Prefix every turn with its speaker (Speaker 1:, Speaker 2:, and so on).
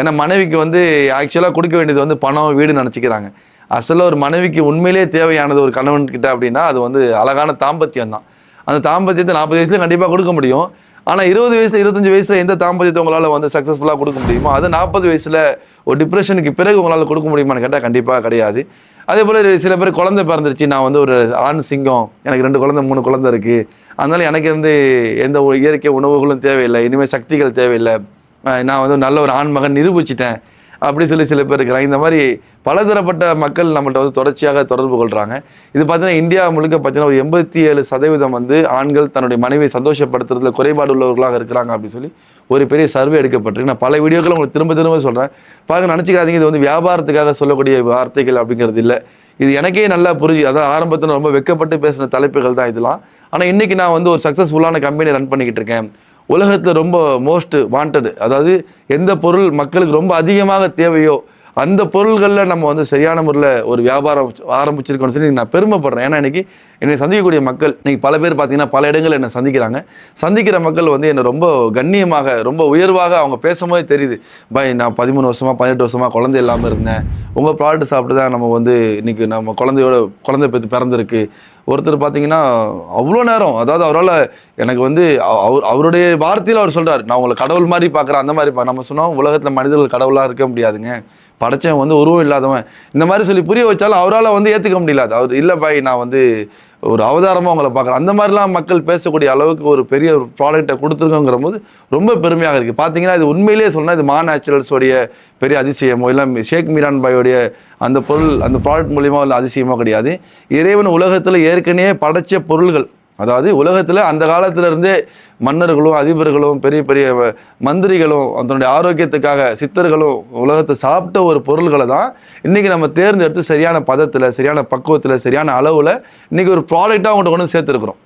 Speaker 1: ஏன்னா மனைவிக்கு வந்து ஆக்சுவலாக கொடுக்க வேண்டியது வந்து பணம் வீடு நினச்சிக்கிறாங்க. அசலில் ஒரு மனைவிக்கு உண்மையிலே தேவையானது ஒரு கணவன் கிட்ட அப்படின்னா அது வந்து அழகான தாம்பத்தியம் தான். அந்த தாம்பத்தியத்தை நாற்பது வயசுல கண்டிப்பாக கொடுக்க முடியும். ஆனால் இருபது வயசுல இருபத்தஞ்சு வயசுல எந்த தாம்பத்தியத்தை உங்களால் வந்து சக்ஸஸ்ஃபுல்லாக கொடுக்க முடியுமோ அது நாற்பது வயசுல ஒரு டிப்ரெஷனுக்கு பிறகு உங்களால் கொடுக்க முடியுமான்னு கேட்டால் கண்டிப்பாக கிடையாது. அதே போல் சில பேர் குழந்தை பிறந்துருச்சு நான் வந்து ஒரு ஆண் சிங்கம் எனக்கு ரெண்டு குழந்தை மூணு குழந்தை இருக்குது அதனால எனக்கு வந்து எந்த ஒரு இயற்கை உணவுகளும் தேவையில்லை இனிமேல் சக்திகள் தேவையில்லை. நான் வந்து நல்ல ஒரு ஆண் மகன் நிரூபிச்சிட்டேன். அப்படி சொல்லி சில பேர் இருக்கிறாங்க. இந்த மாதிரி பலதரப்பட்ட மக்கள் நம்மள்ட்ட வந்து தொடர்ச்சியாக தொடர்பு கொள்கிறாங்க இது பார்த்தீங்கன்னா இந்தியா முழுக்க பார்த்தீங்கன்னா ஒரு எண்பத்தி ஏழு சதவீதம் வந்து ஆண்கள் தன்னுடைய மனைவியை சந்தோஷப்படுத்துறதுல குறைபாடு உள்ளவர்களாக இருக்கிறாங்க அப்படின்னு சொல்லி ஒரு பெரிய சர்வே எடுக்கப்பட்டிருக்கு. நான் பல வீடியோக்களை உங்களுக்கு திரும்ப திரும்ப சொல்கிறேன் பாருங்க நினச்சிக்காதீங்க இது வந்து வியாபாரத்துக்காக சொல்லக்கூடிய வார்த்தைகள் அப்படிங்கிறது இல்லை. இது எனக்கே நல்லா புரிஞ்சு அதான் ஆரம்பத்தில் ரொம்ப வெக்கப்பட்டு பேசின தலைப்புகள் தான் இதெல்லாம். ஆனால் இன்றைக்கி நான் வந்து ஒரு சக்ஸஸ்ஃபுல்லான கம்பெனி ரன் பண்ணிக்கிட்டு இருக்கேன். உலகத்தில் ரொம்ப மோஸ்ட் வாண்டடு அதாவது எந்த பொருள் மக்களுக்கு ரொம்ப அதிகமாக தேவையோ அந்த பொருள்களில் நம்ம வந்து சரியான முறையில் ஒரு வியாபாரம் ஆரம்பிச்சிருக்கோம்னு சொல்லி நான் பெருமைப்படுறேன். ஏன்னா இன்னைக்கு என்னை சந்திக்கக்கூடிய மக்கள் இன்னைக்கு பல பேர் பார்த்தீங்கன்னா பல இடங்கள் என்னை சந்திக்கிறாங்க. சந்திக்கிற மக்கள் வந்து என்னை ரொம்ப கண்ணியமாக ரொம்ப உயர்வாக அவங்க பேசும்போதே தெரியுது. பாய் நான் பதிமூணு வருஷமாக பதினெட்டு வருஷமாக குழந்தை இல்லாமல் இருந்தேன். உங்கள் ப்ராடக்ட் சாப்பிட்டு தான் நம்ம வந்து இன்னைக்கு நம்ம குழந்தையோட குழந்தை பெற்று பிறந்திருக்கு. ஒருத்தர் பார்த்தீங்கன்னா அவ்வளோ நேரம் அதாவது அவரால் எனக்கு வந்து அவ- அவர் அவருடைய வார்த்தையில் அவர் சொல்கிறார் நான் உங்களை கடவுள் மாதிரி பார்க்குறேன் அந்த மாதிரி பா நம்ம சொன்னோம் உலகத்தில் மனிதர்கள் கடவுளாக இருக்க முடியாதுங்க. படைச்சவன் வந்து உருவம் இல்லாதவன். இந்த மாதிரி சொல்லி புரிய வச்சாலும் அவரால் வந்து ஏற்றுக்க முடியல. அவர் இல்லை பாய் நான் வந்து ஒரு அவதாரமாக உங்களை பார்க்குறேன். அந்த மாதிரிலாம் மக்கள் பேசக்கூடிய அளவுக்கு ஒரு பெரிய ஒரு ப்ராடக்ட்டை கொடுத்துருக்கோங்கிற போது ரொம்ப பெருமையாக இருக்குது பார்த்தீங்கன்னா இது உண்மையிலேயே சொன்னால் இது மா நேச்சுரல்ஸோடைய பெரிய அதிசயமோ இல்லை ஷேக் மீரான் பாயோடைய அந்த பொருள் அந்த ப்ராடக்ட் மூலியமாக உள்ள அதிசயமோ கிடையாது. இறைவன் உலகத்தில் ஏற்கனவே படைத்த பொருள்கள் அதாவது உலகத்தில் அந்த காலத்திலிருந்தே மன்னர்களும் அதிபர்களும் பெரிய பெரிய மந்திரிகளும் அதனுடைய ஆரோக்கியத்துக்காக சித்தர்களும் உலகத்தை சாப்பிட்ட ஒரு பொருள்களை தான் இன்றைக்கி நம்ம தேர்ந்தெடுத்து சரியான பதத்தில் சரியான பக்குவத்தில் சரியான அளவில் இன்றைக்கி ஒரு ப்ராடக்டாக அவங்கள்ட்ட கொண்டு சேர்த்துருக்குறோம்.